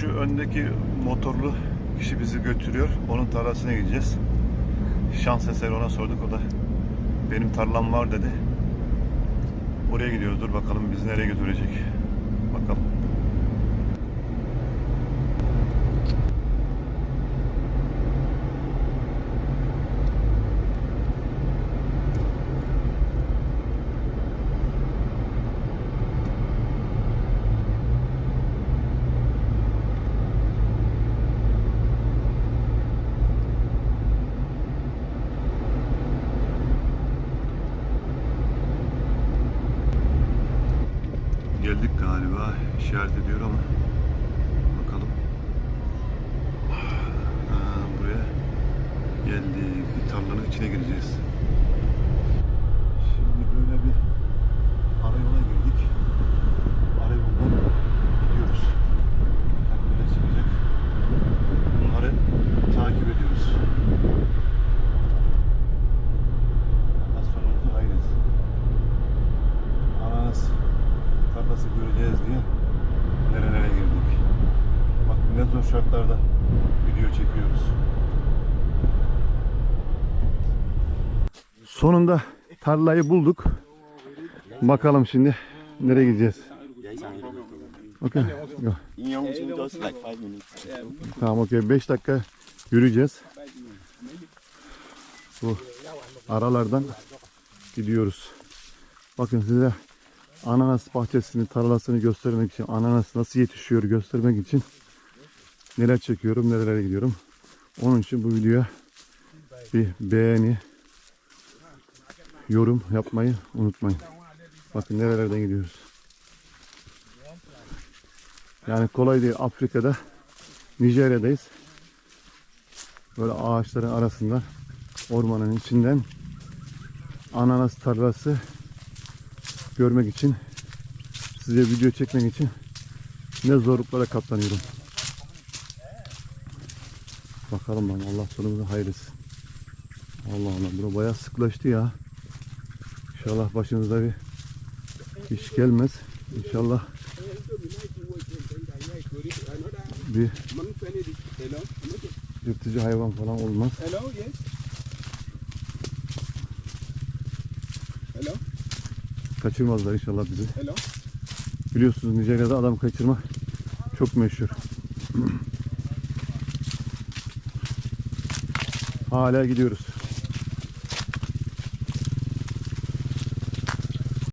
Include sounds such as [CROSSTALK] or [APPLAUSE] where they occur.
şu öndeki motorlu kişi bizi götürüyor. Onun tarlasına gideceğiz. Şans eseri ona sorduk. O da benim tarlam var dedi. Oraya gidiyoruz. Dur bakalım bizi nereye götürecek. Bakalım. Geldik galiba. işaret ediyor ama bakalım. Ha, buraya geldik. Bir tarlanın içine gireceğiz. Şimdi böyle bir arayola girdik. Arayoldan gidiyoruz. Bakalım nereye çıkacak. Bunları takip ediyoruz. Allah sonumuzu hayretsin. Ananas tarlası göreceğiz diye nerelere girdik. Bakın ne zor şartlarda video çekiyoruz. Sonunda tarlayı bulduk. Bakalım şimdi nereye gideceğiz. Okay. Tamam okey. 5 dakika yürüyeceğiz. Bu aralardan gidiyoruz. Bakın size ananas bahçesini, tarlasını göstermek için, ananas nasıl yetişiyor göstermek için neler çekiyorum, nerelere gidiyorum. Onun için bu videoya bir beğeni, yorum yapmayı unutmayın. Bakın nerelerden gidiyoruz. Yani kolay değil. Afrika'da Nijerya'dayız. Böyle ağaçların arasında ormanın içinden ananas tarlası görmek için size video çekmek için ne zorluklara katlanıyorum. Bakalım lan Allah sonumuzu hayretsin. Allah Allah bura bayağı sıklaştı ya. İnşallah başımıza bir iş gelmez. İnşallah bir yırtıcı hayvan falan olmaz. Hello, Kaçırmazlar inşallah bizi. hello. Biliyorsunuz Nijerya'da adam kaçırma çok meşhur. [CLEARS THROAT] Hala gidiyoruz.